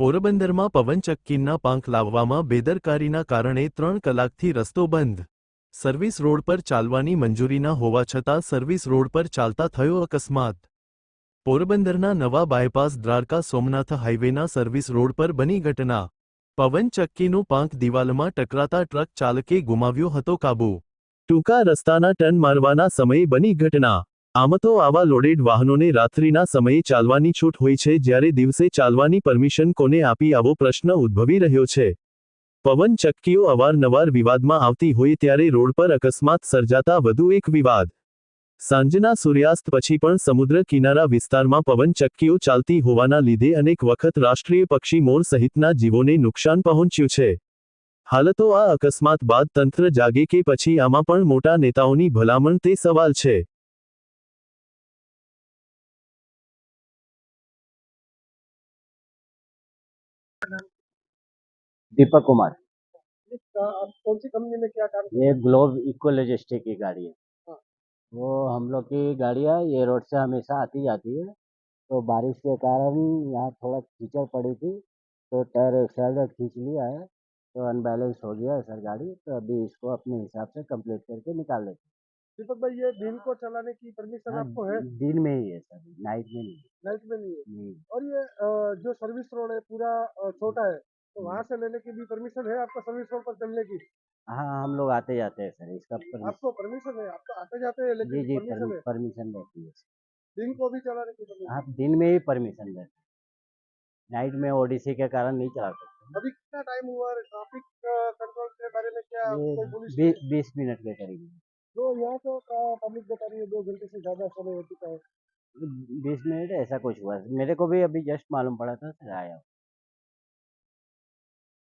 પોરબંદરમાં પવનચક્કીના પાંખ લાવવામાં બેદરકારીના કારણે ત્રણ કલાકથી રસ્તો બંધ. સર્વિસ રોડ પર ચાલવાની મંજૂરીના હોવા છતાં સર્વિસ રોડ પર ચાલતા થયો અકસ્માત. પોરબંદરના નવા બાયપાસ દ્વારકા સોમનાથ હાઇવેના સર્વિસ રોડ પર બની ઘટના. પવનચક્કીનું પાંખ દિવાલમાં ટકરાતા ટ્રક ચાલકે ગુમાવ્યો હતો કાબુ. ટૂંકા રસ્તાના ટર્ન મારવાના સમયે બની ઘટના. આમ તો આવા લોડેડ વાહનોને રાત્રિના સમયે ચાલવાની છૂટ હોય છે જ્યારે દિવસે ચાલવાની પરમિશન કોને આપી આવો પ્રશ્ન ઉદ્ભવી રહ્યો છે. પવન ચક્કીઓ અવારનવાર વિવાદમાં આવતી હોય ત્યારે રોડ પર અકસ્માત સર્જાતા વધુ એક વિવાદ. સાંજના સૂર્યાસ્ત પછી પણ સમુદ્ર કિનારા વિસ્તારમાં પવન ચક્કીઓ ચાલતી હોવાના લીધે અનેક વખત રાષ્ટ્રીય પક્ષી મોર સહિતના જીવોને નુકસાન પહોંચ્યું છે. હાલ તો આ અકસ્માત બાદ તંત્ર જાગે કે પછી આમાં પણ મોટા નેતાઓની ભલામણ તે સવાલ છે. दीपक कुमार। कौन सी कंपनी में क्या काम ये ग्लोब इको लॉजिस्टिक की गाड़ी है। हाँ। वो हम लोग की गाड़ी है ये रोड से हमेशा आती जाती है। तो बारिश के कारण यहाँ थोड़ा कीचड़ पड़ी थी तो टायर एक्सलेटर खींच लिया है तो अनबैलेंस हो गया है सर गाड़ी तो अभी इसको अपने हिसाब से कंप्लीट करके निकाल लेते दीपक भाई ये दिन को चलाने की परमिशन हैं आपको है? हाँ, दिन में ही है सर नाइट में नहीं नाइट में नहीं है? नहीं और ये जो सर्विस रोड है पूरा छोटा है तो वहाँ से लेने की भी परमिशन है आपको सर्विस रोड पर चलने की? हाँ हम लोग आते जाते हैं सर इसका परमिशन आपको परमिशन है आपको आते जाते हैं लेकिन जी परमिशन है। परमिशन रहती है दिन को भी चलाने की परमिशन हाँ। दिन में ही परमिशन रहती है। नाइट में ओडीसी के कारण नहीं चला सकते अभी कितना टाइम हुआ? ट्रैफ़िक कंट्रोल के बारे में क्या बीस मिनट के करीब। जो यहाँ तो पब्लिक बता रही है, दो घंटे से ज़्यादा समय हो चुका है। बीस मिनट ऐसा कुछ हुआ। मेरे को भी अभी जस्ट मालूम पड़ा था, फिर आया